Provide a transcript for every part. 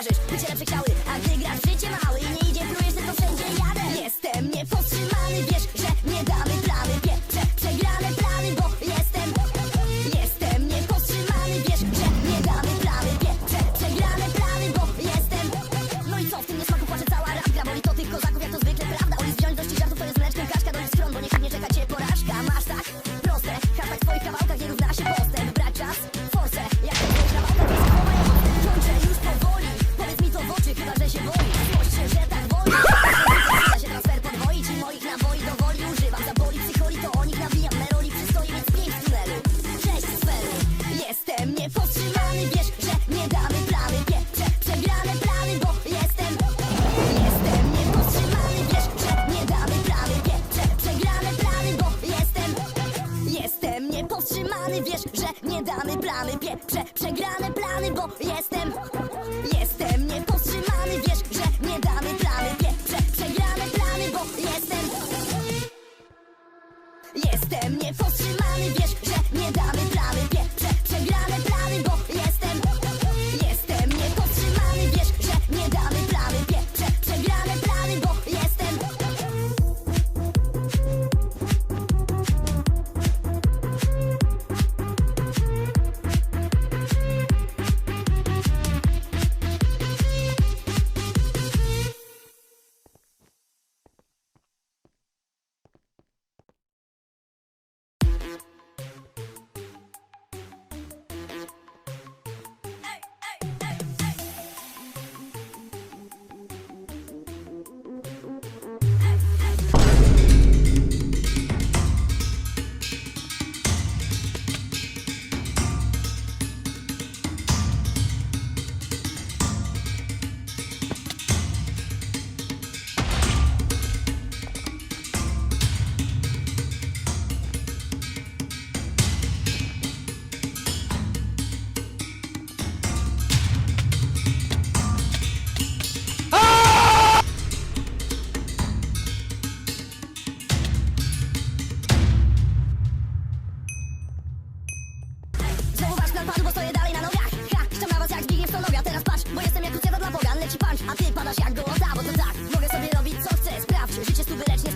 marzysz Bycie lepszy chciałeś plany, plany, przegrane plany, bo jestem, jestem niepowstrzymany, wiesz, że nie damy plany, pieprze przegrane plany, bo jestem, jestem niepowstrzymany. Stan padł, bo stoję dalej na nogach Ha, chciałem na was jak Zbigniew Stonoga Teraz patrz, bo jestem jak krucjata dla Boga. Leci punch, a ty padasz jak gołota, bo to tak. Mogę sobie robić co chcę, sprawdź Życie stu byleć nie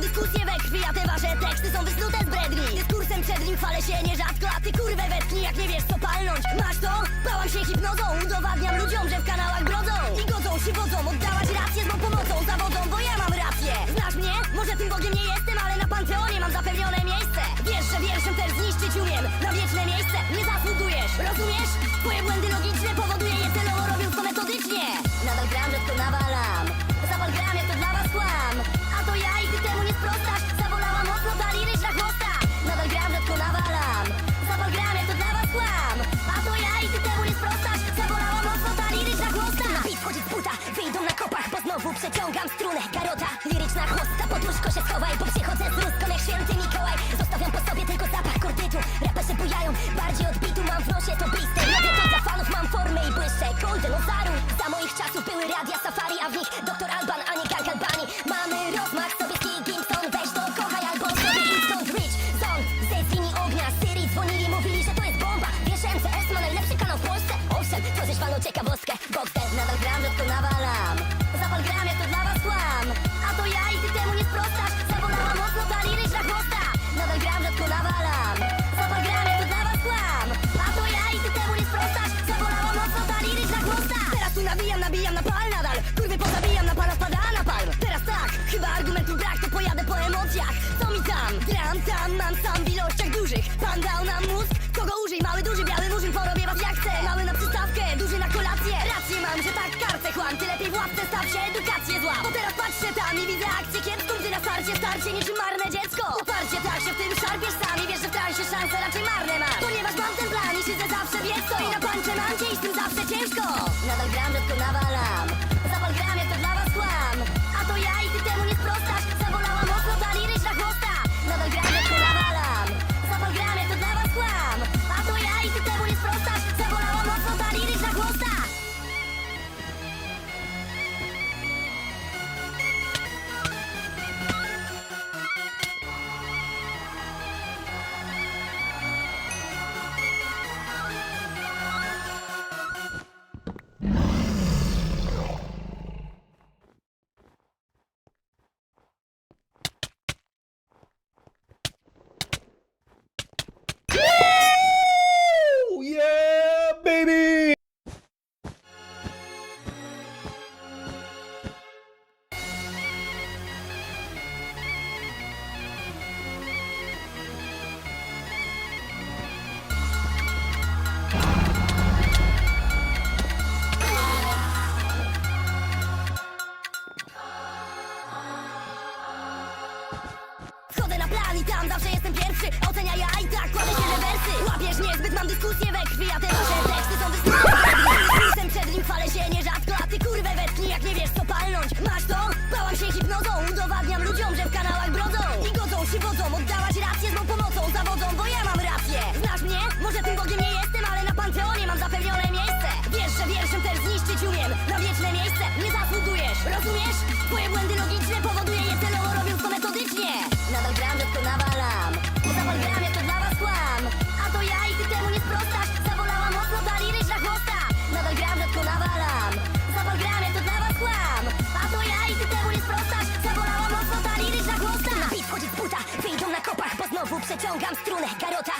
dyskusję we krwi A te wasze teksty są wysnute z bredni Dyskursem przed nim chwalę się nierzadko A ty kurwę wetknij, jak nie wiesz co palnąć Masz to? Bałam się hipnozą Udowadniam ludziom, że w kanałach brodzą I godzą się wodzą, oddawać rację z mą pomocą Zawodzą, bo ja mam rację Znasz mnie? Może tym Bogiem nie jestem, ale na Panteonie mam zapewnione miejsce Wiesz, że wierszem też zniszczyć umiem Na wieczne miejsce nie zasługujesz Rozumiesz? Twoje błędy logiczne powoduje je celowo robiąc to przeciągam strunę Garota, liryczna chłosta. Poduszko się schowaj, bo przychodzę z ruską jak święty Mikołaj. Zostawiam po sobie tylko zapach kordytu Raperzy bujają, bardziej odbitu Mam w nosie to blister Robię to dla fanów, mam formę i błyszczę Golden Ozaru, za moich czasów były radia safari A w nich Dr. Alban, a nie Gang Albani. Mamy rozmach, sobie Gibson Weź to kochaj albo sobie Instant Rich Zone, ze linii ognia Syrii dzwonili, mówili, że to jest bomba. Wiesz, MCS ma najlepszy kanał w Polsce? Owszem, tworzysz walną ciekawostkę. Boxer, nadal gram, że to nawalam sprostasz Zawolała mocno ta liryczna chłosta Nadal gram, to nawalam. Zapal gram, jak to dla was kłam A to ja i ty temu nie sprostasz. Zawolała mocno ta liryczna chłosta Teraz tu nabijam, nabijam na pal nadal. Kurwy pozabijam, na pana spada na palm Teraz tak, chyba argumentu brak To pojadę po emocjach. Co mi tam? Gram tam, mam sam w ilościach dużych. Pan dał nam mózg, kogo użyj? Mały, duży, biały murzyn, porobię was jak chcę. Mały na przystawkę, duży na kolację. Rację mam, że tak kartę chłam. Ty lepiej w łapce staw się, edukację zła Bo teraz patrzę tam i widzę akcję kiepską Gdy na starcie starcie niczym marne dziecko. Uparcie tak się w tym szarpiesz sami Wiesz, że w transie szanse raczej marne masz. Ponieważ mam ten plan i siedzę zawsze wiesz co I na pancze mam cię i z tym zawsze ciężko. Nadal gram, to nawalam I godzą się wodzą, oddawać rację z mą pomocą Zawodzą, bo ja mam rację. Znasz mnie? Może tym Bogiem nie jestem Ale na Panteonie mam zapewnione miejsce. Wiesz, że wierszem też zniszczyć umiem. Na wieczne miejsce nie zasługujesz Rozumiesz? Twoje błędy logiczne powoduje je celowo robiąc to metodycznie. Nadal gram, że to nawalam. Zapal gram, jak to dla was kłam. A to ja i ty temu nie sprostasz Przeciągam strunę Garota.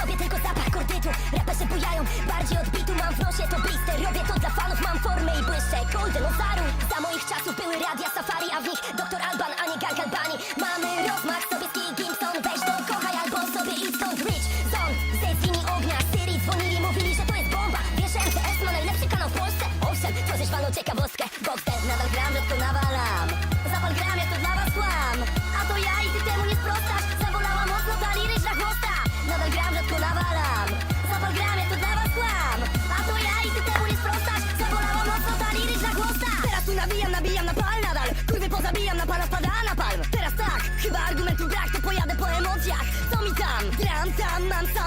Sobie tylko zapach kordytu Raperzy bujają, bardziej odbitu Mam w nosie. To blister, robię to dla fanów. Mam formę i błyszczę, Golden Ozaru Za moich czasów były radia safari A w nich Dr. Alban,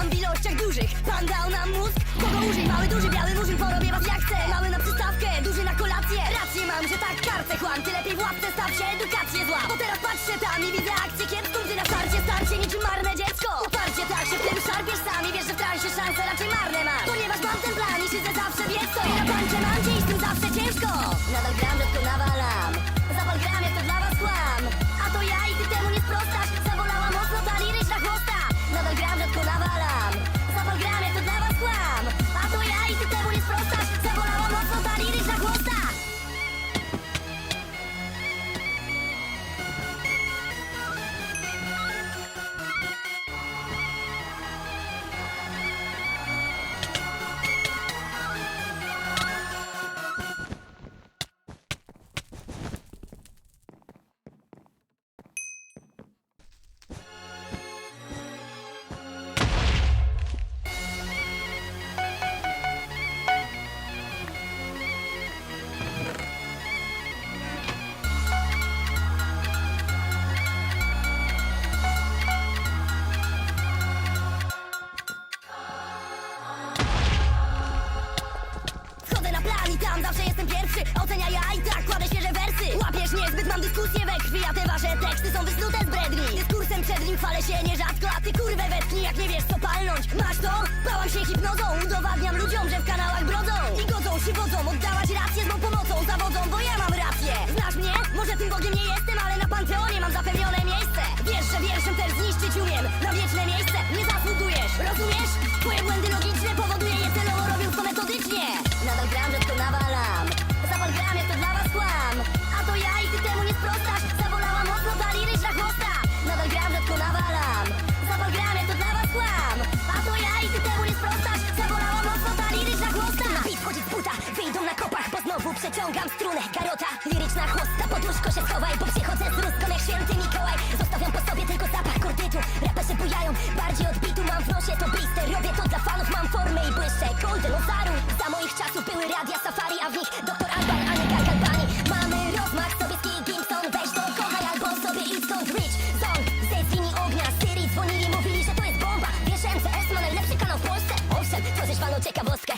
mam w ilościach dużych. Pan dał nam mózg, kogo użyj? Mały, duży, biały murzyn, porobię was jak chcę Mały na przystawkę, duży na kolację. Rację mam, że tak kartę chłam. Ty lepiej w łapce staw się, edukację zła. Bo teraz patrzę tam i widzę akcję kiepską. Gdy na starcie starcie niczym marne dziecko Ocenia ja i tak kładę świeże wersy. Łapiesz niezbyt, mam dyskusję we krwi A te wasze teksty są wysnute z bredni. Dyskursem przed nim chwalę się nierzadko A ty kurwę wetknij, jak nie wiesz co palnąć. Masz to? Bałam się hipnozą Udowadniam ludziom, że w kanałach brodzą. I godzą się wodzą, oddawać rację z mą pomocą Zawodzą, bo ja mam rację. Znasz mnie? Może tym Bogiem nie jestem, ale na Panteonie mam zapewnione miejsce. Wiesz, że wierszem też zniszczyć umiem Na wieczne miejsce nie zasługujesz. Rozumiesz? Twoje błędy logiczne powoduje je celowo robiąc to metodycznie sprostasz Zawolałam mocno ta liryczna chłosta Nadal gram, rzadko nawalam. Zapal gram, jak to dla was kłam. A to ja i ty temu nie sprostasz Zawolałam mocno ta liryczna chłosta Na wchodzi z buta, wyjdą na kopach Bo znowu przeciągam strunę. Garota, liryczna chłosta Poduszko się schowaj,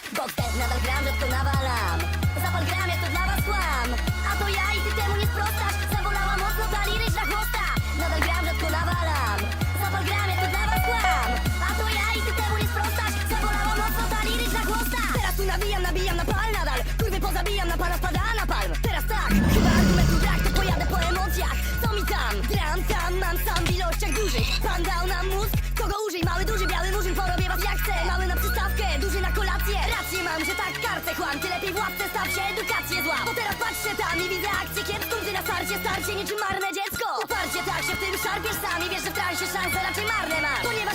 ciekawostkę Boxer, nadal gram, rzadko nawalam. Zapal gram, jak to dla was kłam. A to ja i ty temu nie sprostasz. Zawolała mocno ta liryczna Ty lepiej w łapce staw się, edukację zła. Bo teraz patrzę tam i widzę akcję kiepską Gdy na starcie starcie niczym marne dziecko. Uparcie tak się w tym szarpiesz sam I wiesz, że w transie szanse raczej marne masz